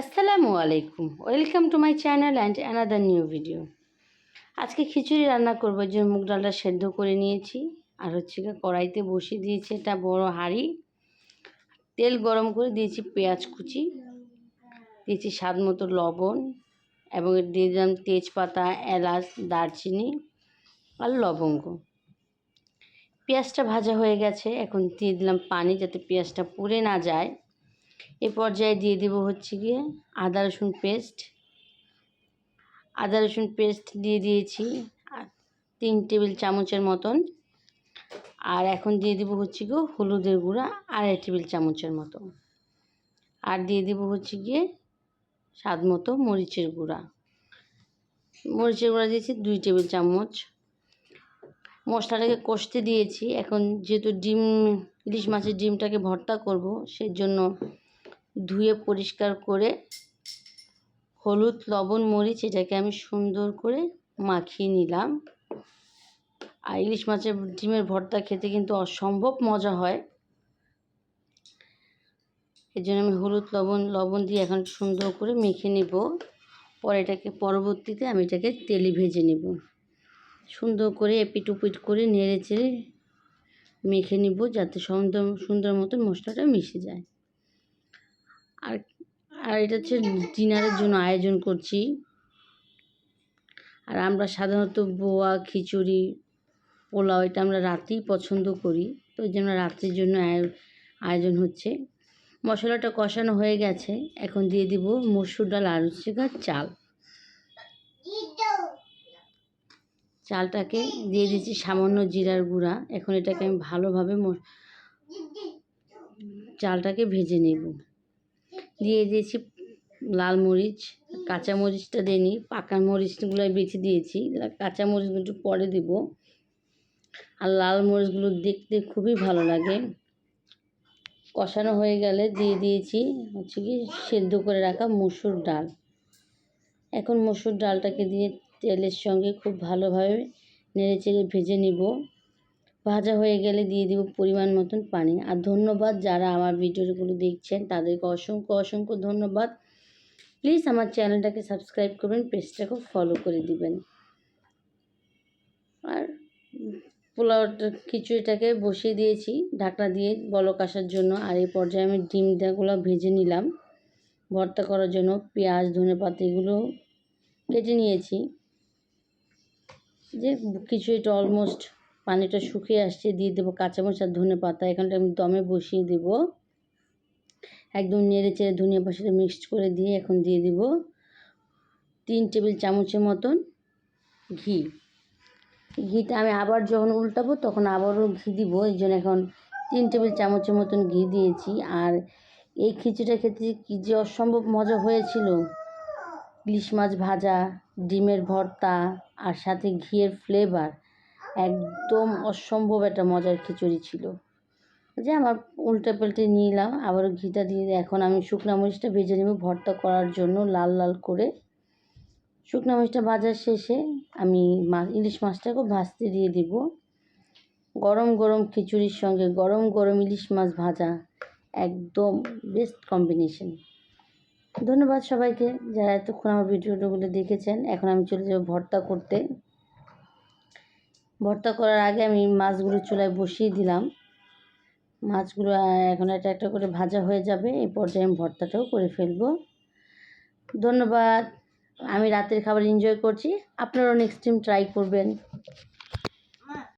আসসালামু আলাইকুম। Welcome to my channel and another new video আজকে খিচুড়ি রান্না করব, যে মুগ ডালটা সেদ্ধ করে নিয়েছি। আর হচ্ছে গিয়ে কড়াইতে বসিয়ে দিয়েছি এটা বড় হাঁড়ি। তেল গরম করে দিয়েছি পেঁয়াজ কুচি, দিয়েছি স্বাদ মতো লবণ, এবং দিয়ে দিলাম তেজপাতা, এলাচ, দারচিনি আর লবঙ্গ। পেঁয়াজটা ভাজা হয়ে গেছে, এখন দিয়ে দিলাম পানি যাতে পেঁয়াজটা পুড়ে না যায়। এ পর্যায়ে দিয়ে দেবো হচ্ছে গিয়ে আদা রসুন পেস্ট। আদা রসুন পেস্ট দিয়ে দিয়েছি তিন টেবিল চামচের মতন। আর এখন দিয়ে দেবো হচ্ছে গিয়ে হলুদের গুঁড়া আড়াই টেবিল চামচের মতো। আর দিয়ে দেবো হচ্ছে গিয়ে স্বাদ মতো মরিচের গুঁড়া। মরিচের গুঁড়া দিয়েছি দুই টেবিল চামচ। মশলাটাকে কষতে দিয়েছি। এখন যেহেতু ডিম, ইলিশ মাছের ডিমটাকে ভর্তা করব সেই জন্য ধুয়ে পরিষ্কার করে হলুদ, লবণ, মরিচ এটাকে আমি সুন্দর করে মাখিয়ে নিলাম। আর ইলিশ মাছের ডিমের ভর্তা খেতে কিন্তু অসম্ভব মজা হয়। এর জন্য আমি হলুদ, লবণ লবণ দিয়ে এখন সুন্দর করে মেখে নেব। পরে এটাকে পরবর্তীতে আমি এটাকে তেলে ভেজে নেব। সুন্দর করে এপিট উপিট করে নেড়ে চেড়ে মেখে নিব যাতে সুন্দর সুন্দর মতো মশলাটা মিশে যায়। আর আর এটা হচ্ছে ডিনারের জন্য আয়োজন করছি। আর আমরা সাধারণত বোয়া, খিচুড়ি, পোলাও এটা আমরা রাতেই পছন্দ করি। তো ওই জন্য রাত্রির জন্য আয়োজন হচ্ছে। মশলাটা কষানো হয়ে গেছে। এখন দিয়ে দিব মসুর ডাল আর হচ্ছে চাল। চালটাকে দিয়ে দিচ্ছি সামান্য জিরার গুঁড়া। এখন এটাকে আমি ভালোভাবে চালটাকে ভেজে নেব। দিয়ে দিয়েছি লাল মরিচ, কাঁচা মরিচটা দিইনি পাকা মরিচগুলো বেছে দিয়েছি। কাঁচা মরিচগুলো একটু পরে দিব। আর লাল মরিচগুলো দেখতে খুবই ভালো লাগে। কষানো হয়ে গেলে দিয়ে দিয়েছি হচ্ছে কি সেদ্ধ করে রাখা মসুর ডাল। এখন মসুর ডালটাকে দিয়ে তেলের সঙ্গে খুব ভালোভাবে নেড়ে চেড়ে ভেজে নিব। ভাজা হয়ে গেলে দিয়ে দিব পরিমাণ মতন পানি। আর ধন্যবাদ যারা আমার ভিডিওগুলো দেখছেন, তাদেরকে অসংখ্য অসংখ্য ধন্যবাদ। প্লিজ আমার চ্যানেলটাকে সাবস্ক্রাইব করবেন, পেজটাকেও ফলো করে দিবেন। আর পোলাওটা খিচুড়িটাকে বসিয়ে দিয়েছি, ঢাকনা দিয়ে বলক আসার জন্য। আর এই পর্যায়ে আমি ডিমটাগুলো ভেজে নিলাম। ভর্তা করার জন্য পেঁয়াজ ধনে পাতা এগুলো কেটে নিয়েছি। যে খিচুড়িটা অলমোস্ট পানিটা শুকিয়ে আসছে, দিয়ে দেবো কাঁচামরিচ আর ধনে পাতা। এখানটা আমি দমে বসিয়ে দেব। একদম নেড়ে চেড়ে ধনিয়া পাশাটা মিক্সড করে দিয়ে এখন দিয়ে দিব তিন টেবিল চামচের মতন ঘি। ঘিটা আমি আবার যখন উল্টাবো তখন আবারও ঘি দিব, এই জন্য এখন তিন টেবিল চামচের মতন ঘি দিয়েছি। আর এই খিচুড়িটা খেতে কী যে অসম্ভব মজা হয়েছিল। ইলিশ মাছ ভাজা, ডিমের ভর্তা আর সাথে ঘিয়ের ফ্লেভার একদম অসম্ভব একটা মজার খিচুড়ি ছিল। যে আমার উল্টে পাল্টে নিলাম, আবারও ঘিটা দিয়ে এখন আমি শুকনা মরিচটা ভেজে নেব ভর্তা করার জন্য লাল লাল করে। শুকনা মরিচটা ভাজার শেষে আমি মাছ ইলিশ মাছটাকেও ভাজতে দিয়ে দিব। গরম গরম খিচুড়ির সঙ্গে গরম গরম ইলিশ মাছ ভাজা একদম বেস্ট কম্বিনেশন ধন্যবাদ সবাইকে যারা এতক্ষণ আমার ভিডিওগুলো দেখেছেন। এখন আমি চলে যাব ভর্তা করতে। ভর্তা করার আগে আমি মাছগুলো চুলায় বসিয়ে দিলাম। মাছগুলো এখন একটা একটা করে ভাজা হয়ে যাবে। এই পর্যায়ে আমি ভর্তাটাও করে ফেলব। ধন্যবাদ। আমি রাতের খাবার এনজয় করছি। আপনারাও নেক্সট টাইম ট্রাই করবেন।